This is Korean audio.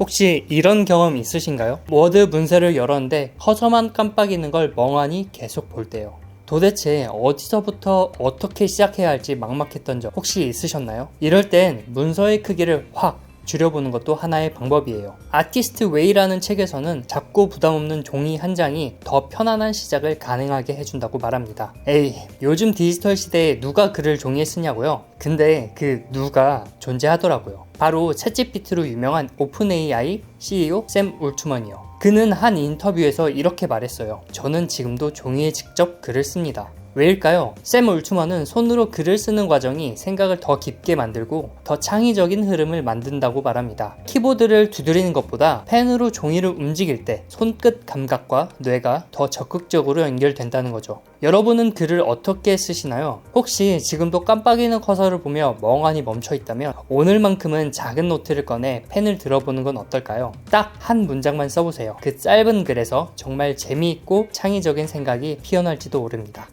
혹시 이런 경험 있으신가요? 워드 문서를 열었는데 커서만 깜빡이는 걸 멍하니 계속 볼 때요. 도대체 어디서부터 어떻게 시작해야 할지 막막했던 적 혹시 있으셨나요? 이럴 땐 문서의 크기를 확 줄여보는 것도 하나의 방법이에요. 아티스트 웨이라는 책에서는 작고 부담 없는 종이 한 장이 더 편안한 시작을 가능하게 해준다고 말합니다. 에이, 요즘 디지털 시대에 누가 글을 종이에 쓰냐고요? 근데 그 누가 존재하더라고요. 바로 챗GPT로 유명한 오픈AI CEO 샘 울트먼이요. 그는 한 인터뷰에서 이렇게 말했어요. 저는 지금도 종이에 직접 글을 씁니다. 왜일까요? 샘 울트먼은 손으로 글을 쓰는 과정이 생각을 더 깊게 만들고 더 창의적인 흐름을 만든다고 말합니다. 키보드를 두드리는 것보다 펜으로 종이를 움직일 때 손끝 감각과 뇌가 더 적극적으로 연결된다는 거죠. 여러분은 글을 어떻게 쓰시나요? 혹시 지금도 깜빡이는 커서를 보며 멍하니 멈춰 있다면 오늘만큼은 작은 노트를 꺼내 펜을 들어보는 건 어떨까요? 딱 한 문장만 써보세요. 그 짧은 글에서 정말 재미있고 창의적인 생각이 피어날지도 모릅니다.